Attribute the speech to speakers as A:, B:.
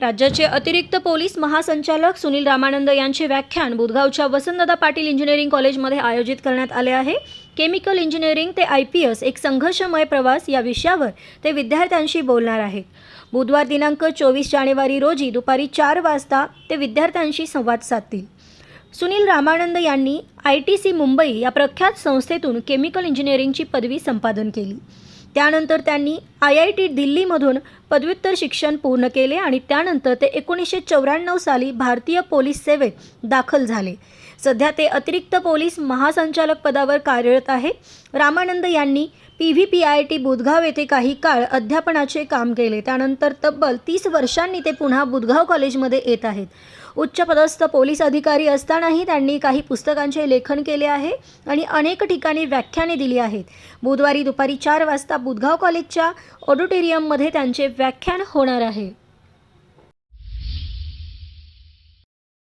A: राज्याचे अतिरिक्त पोलीस महासंचालक सुनील रामानंद यांचे व्याख्यान बुधगावच्या वसंतदादा पाटील इंजिनिअरिंग कॉलेजमध्ये आयोजित करण्यात आले आहे. केमिकल इंजिनिअरिंग ते आय पी एस एक संघर्षमय प्रवास या विषयावर ते विद्यार्थ्यांशी बोलणार आहेत. बुधवार दिनांक चोवीस जानेवारी रोजी दुपारी चार वाजता ते विद्यार्थ्यांशी संवाद साधतील. सुनील रामानंद यांनी आय टी सी मुंबई या प्रख्यात संस्थेतून केमिकल इंजिनिअरिंगची पदवी संपादन केली. त्यानंतर त्यांनी आय आय टी दिल्लीमधून पदव्युत्तर शिक्षण पूर्ण केले आणि त्यानंतर ते एकोणीसशे चौऱ्याण्णव साली भारतीय पोलीस सेवेत दाखल झाले. सध्या ते अतिरिक्त पोलीस महासंचालक पदावर कार्यरत आहे. रामानंद यांनी P V P I T Budhgaon येथे काही काळ अध्यापनाचे काम केले. त्यानंतर तब्बल तीस वर्षांनी ते पुन्हा बुधगाव कॉलेजमध्ये येत आहेत. उच्चपदस्थ पोलीस अधिकारी असतानाही त्यांनी काही पुस्तकांचे लेखन केले आहे आणि अनेक ठिकाणी व्याख्याने दिली आहेत. बुधवारी दुपारी चार वाजता बुधगाव कॉलेजच्या ऑडिटोरियममध्ये त्यांचे व्याख्यान होणार आहे.